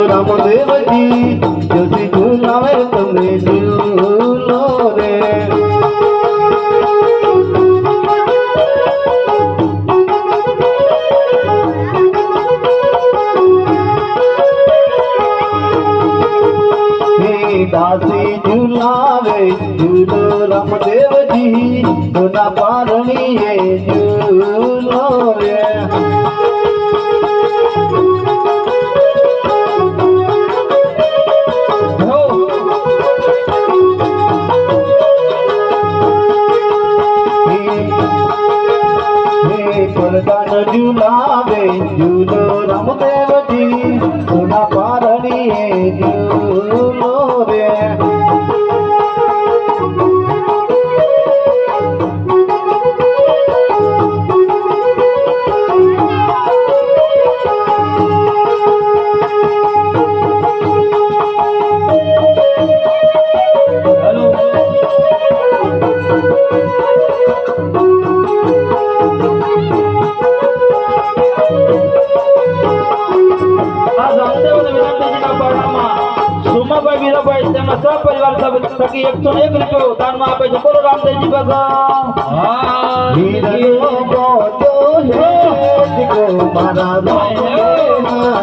રામદેવજી જોશી ઝુલાવે તમે ઝૂલો રે. દાસી ઝુલાવે ઝૂલો રામદેવજી સોના પારણીએ ઝૂલો રે. પરદાન ઝુલાવે ઝૂલો રામદેવજી સોના પારણીએ ઝૂલો થકી એકસો ને એક રૂપિયો દાનમાં આપે છે બોલો રામદેવજી ભગવાન વીરનો ગોતો હે દીકો મારા રોમાલા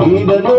વીરનો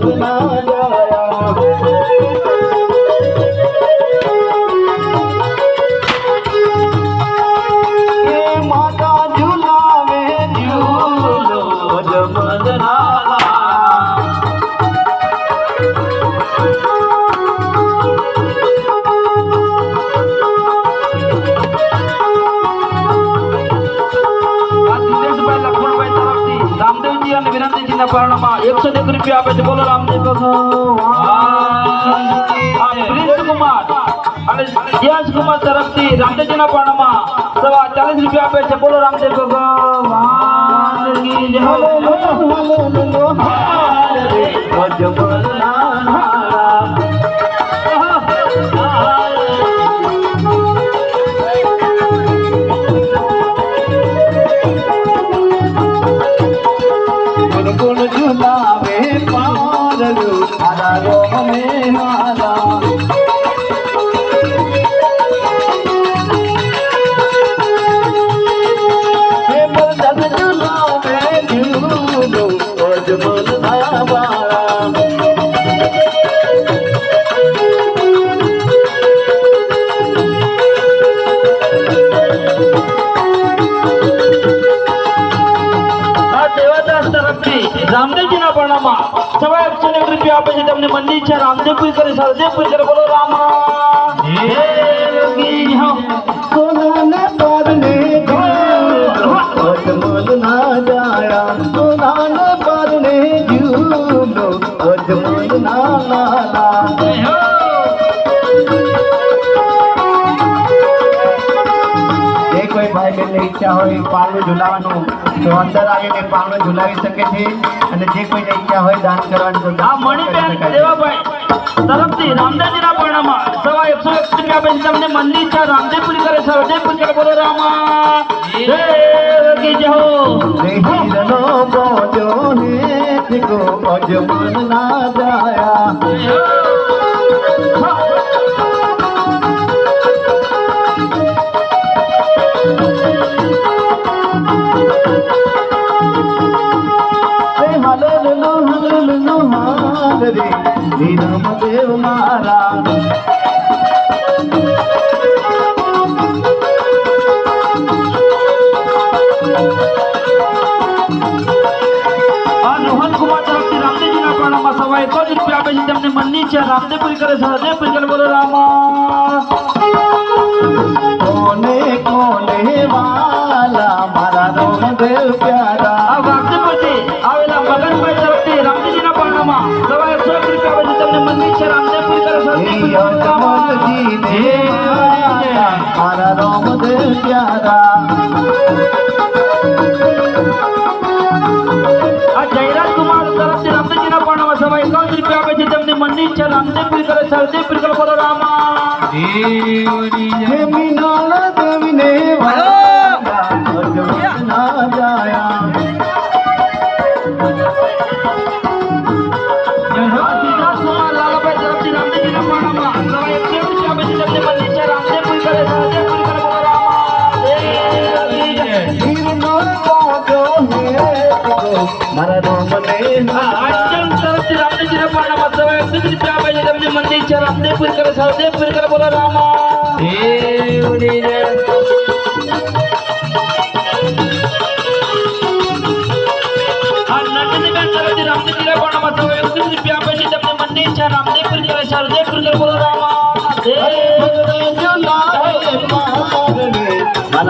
રૂપિયા આપે છે બોલો રામદેવ પ્રિન્સ કુમાર અને યશ કુમાર તરફથી રામદેવજીના બારણામાં સવા ચાલીસ રૂપિયા આપે છે બોલો રામદેવ ભગવાન કી ગુણ ઝુલાવે દેવાદાસ તરફથી રામદેવજીના એક રૂપિયા આપે છે તમને મંદિર છે રામદેવપુર કરે સરદેવપુર કરે બોલો રામા. ના ના કોઈ ઈચ્છા હોય પારણું ઝુલાવવાનું. તો અંદર આવીને પારણું ઝુલાવી શકે છે અને જે કોઈને ઈચ્છા હોય દાન કરવાની તો દાન મણિબેન કરી શકાય દેવાભાઈ તરફથી રામદેવજીના બારણામાં સવા એકસો એક રૂપિયા આપે તમને તમને ઈચ્છા છે રામદેવપુરી કરે સરદેવપુર કરે બોલો રામા. જય હીરનો બોજો હે તીકો અજમન ના હાલ રે ધીરમ દેવ મારા આ રોહન કુમાર તરફથી રામદેવજીના બારણામાં સવા એક જ રૂપિયા આપે છે તેમને મનની ઈચ્છા રામદેવપુરી કરે સહદેવપુરી કરે બોલો રામા કોને કોને વાલા મારા રોમદેવ પ્યારા આ વાગદેવપુરથી આવેલા મગનભાઈ તરફથી રામજીના પારણામાં મારા રોમદેવ પ્યારા આ જયરાજ કુમાર તરફથી રામદેવજીના પારણામાં સવા એકાવન રૂપિયા આપે છે તેમને મનની ઈચ્છા રામદેવપુરી કરે સહદેવપુરી કરે બોલો રામા હે મીનાળ દેવીને વાલા మందించారు అందే పురికల సదే పురికల బోల రామా దేవుడి మన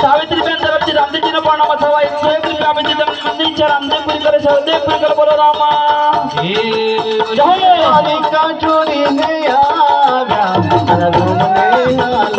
ಸಾವಿತ್ರಿಬೆನ್ ದರಪ್ತಿ ರಾಮದಿನ ಪಾಣ ಮಸವ ಇಂದೇ ಕುರಿ ರಾಮದಿ ದಮನಿ ಮಂದಿಂಚ ರಾಮದಿ ಕುರಿ ಕರೆ ಸೌದೆ ಕುರಿ ಕರೆ ಬರೋ ರಾಮ ಜಯ ಕಾಚುರಿ ನೆಯ ವ್ಯಾಮನ ಗುಮನೆ ನಾಲ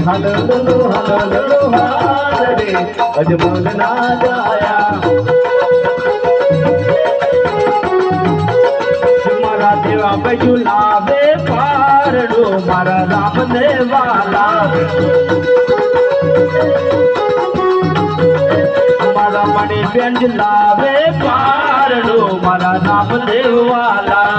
અરે હાલો લો હાલો લો હાલે અજમલ ના જાયા મારા દેવા બજુ લાવે પારડો મારા રામ દેવાલા મારા મણી બેંજ લાવે પારડો મારા રામ દેવાલા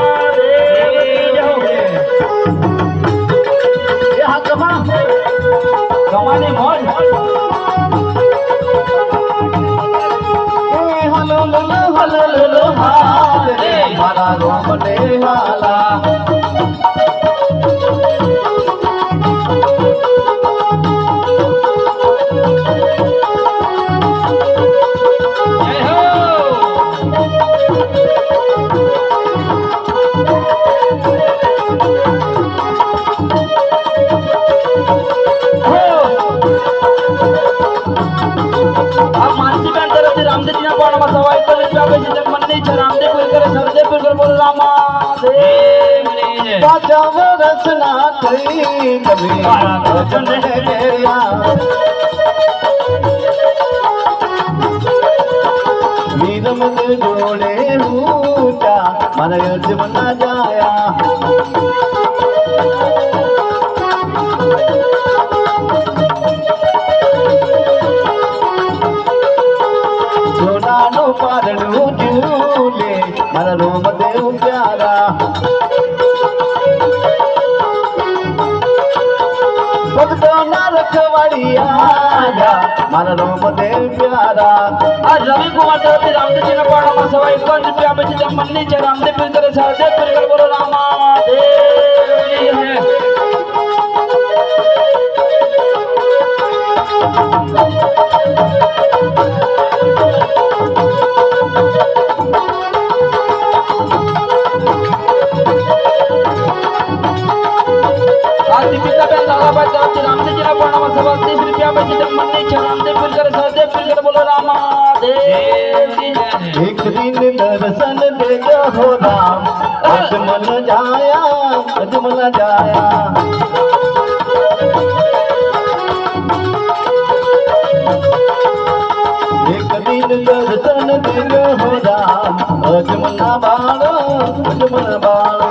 રોમને હાલા જય रामदेव जी पर हम सवाई पर जावे जी जग मन नहीं रामदेव पर करे सरदेव पर कर बोल रामा बाजा वो रचना थई कभी। भजन मेरा नीरम जोड़े रूटा मन यज मना जाया। रघुपति प्यारा। आज रवि कुमार देव रामदेव जी ने पढ़ा हुआ सवाई पंच प्या बच्चे जब मन्नी चे रामदेव जी तेरे साथ परिवार बोलो रामा देव आदि पिता बहन दादा भाई रामदेव जी ने તેમ મંદિર છે રામદેવ પીર કરે છે હરદેવ પીર કરે બોલો રામાદેવ. એક દિન દર્શન દેજો હો રામ જાયા, અજમલ જાયા. દિન દર્શન હો રામ બાળો, અજમલ બાળો.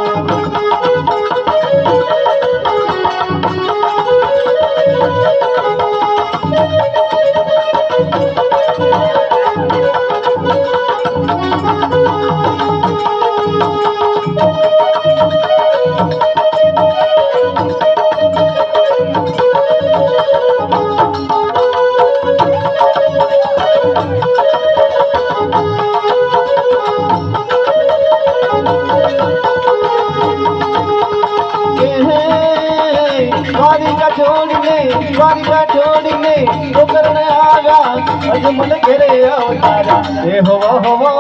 અજમલ ઘેરે અવતારા. હે હોવો હોવો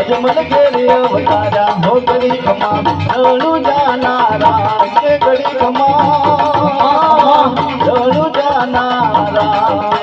અજમલ ઘેરે અવતારા. હો ગરી ખમા. જાનારા. કે ગરી ખમા. રણુ જાનારા.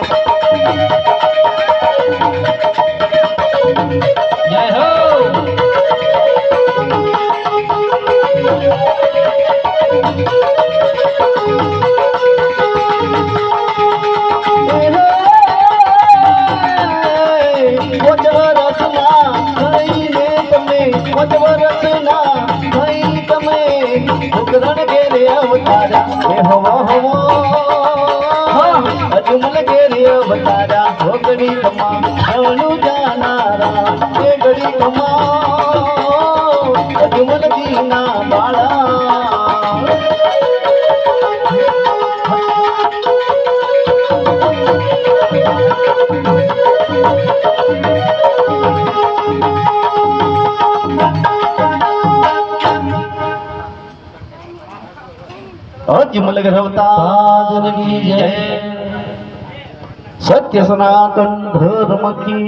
અજમલ ઘેરે અવતારા હો ગડી કમા બાળા ગ્રહવતા જય. સત્ય સનાતન ધર્મ કી